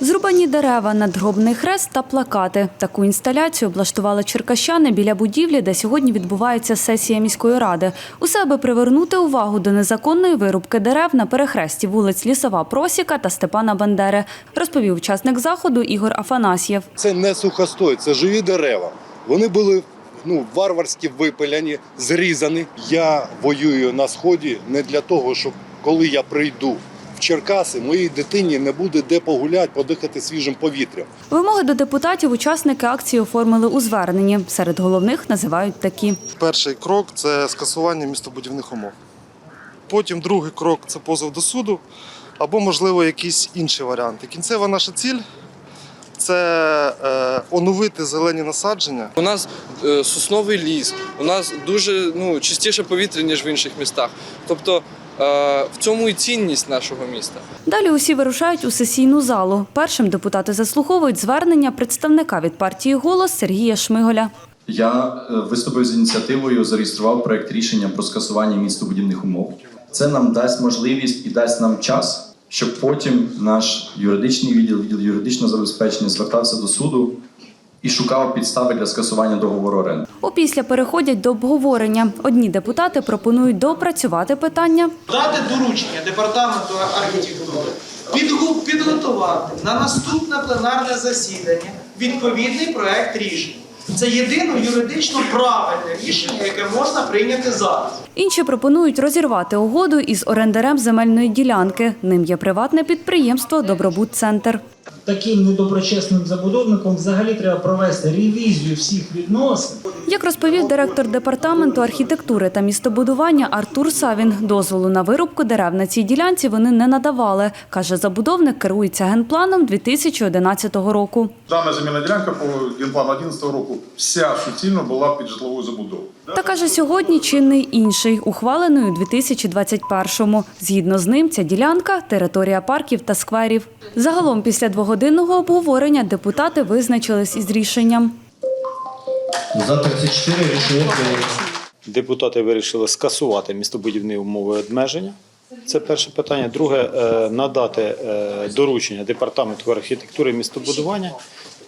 Зрубані дерева, надгробний хрест та плакати. Таку інсталяцію облаштували черкащани біля будівлі, де сьогодні відбувається сесія міської ради. Усе аби привернути увагу до незаконної вирубки дерев на перехресті вулиць Лісова Просіка та Степана Бандери, розповів учасник заходу Ігор Афанасьєв. Це не сухостой, це живі дерева. Вони були ну, варварськи випиляні, зрізані. Я воюю на сході не для того, щоб коли я прийду в Черкаси, моїй дитині не буде де погуляти, подихати свіжим повітрям. Вимоги до депутатів учасники акції оформили у зверненні. Серед головних називають такі. Перший крок це скасування містобудівних умов. Потім другий крок це позов до суду, або, можливо, якісь інші варіанти. Кінцева наша ціль це е, оновити зелені насадження. У нас е, сосновий ліс, у нас дуже ну, чистіше повітря, ніж в інших містах. Тобто в цьому і цінність нашого міста. Далі усі вирушають у сесійну залу. Першим депутати заслуховують звернення представника від партії Голос Сергія Шмиголя. Я е, виступив з ініціативою, зареєстрував проект рішення про скасування містобудівних умов. Це нам дасть можливість і дасть нам час, щоб потім наш юридичний відділ, відділ юридичного забезпечення звертався до суду і шукав підстави для скасування договору оренди. Опісля переходять до обговорення. Одні депутати пропонують допрацювати питання. дати доручення департаменту архітектури підготувати на наступне пленарне засідання відповідний проект рішення. Це єдине юридично правильне рішення, яке можна прийняти зараз. Інші пропонують розірвати угоду із орендарем земельної ділянки. Ним є приватне підприємство Добробут Центр. Таким недоброчесним забудовником взагалі треба провести ревізію всіх відносин. Як розповів директор департаменту архітектури та містобудування Артур Савін, дозволу на вирубку дерев на цій ділянці вони не надавали. Каже, забудовник керується генпланом 2011 року. Дана земельна ділянка по генплану 2011 року вся суцільно була під житловою забудовою. Та каже, сьогодні чинний інший, ухвалений у 2021-му. Згідно з ним, ця ділянка територія парків та скверів. Загалом, після двогодинного обговорення депутати визначились із рішенням. За 34 рішення прийнято. Депутати вирішили скасувати містобудівні умови обмеження. Це перше питання. Друге е, надати е, доручення департаменту архітектури і містобудування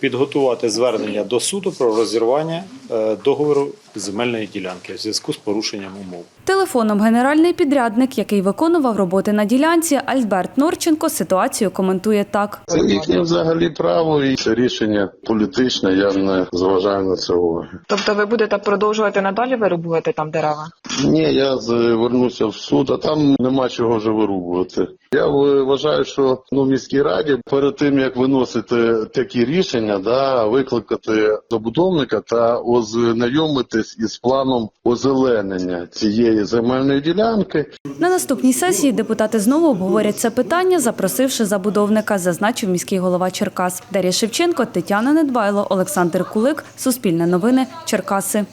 підготувати звернення до суду про розірвання е, договору земельної ділянки в зв'язку з порушенням умов. Телефоном генеральний підрядник, який виконував роботи на ділянці, Альберт Норченко ситуацію коментує так. Це їхнє взагалі право і це рішення політичне. Я не зважаю на це уваги. Тобто ви будете продовжувати надалі вирубувати там дерева? Ні, я звернуся в суд, а там нема чого вже вирубувати. Я вважаю, що ну в міській раді перед тим як виносити такі рішення, да викликати забудовника та ознайомитись із планом озеленення цієї земельної ділянки. На наступній сесії депутати знову обговорять це питання, запросивши забудовника, зазначив міський голова Черкас. Дар'я Шевченко, Тетяна Недбайло, Олександр Кулик. Суспільне новини. Черкаси.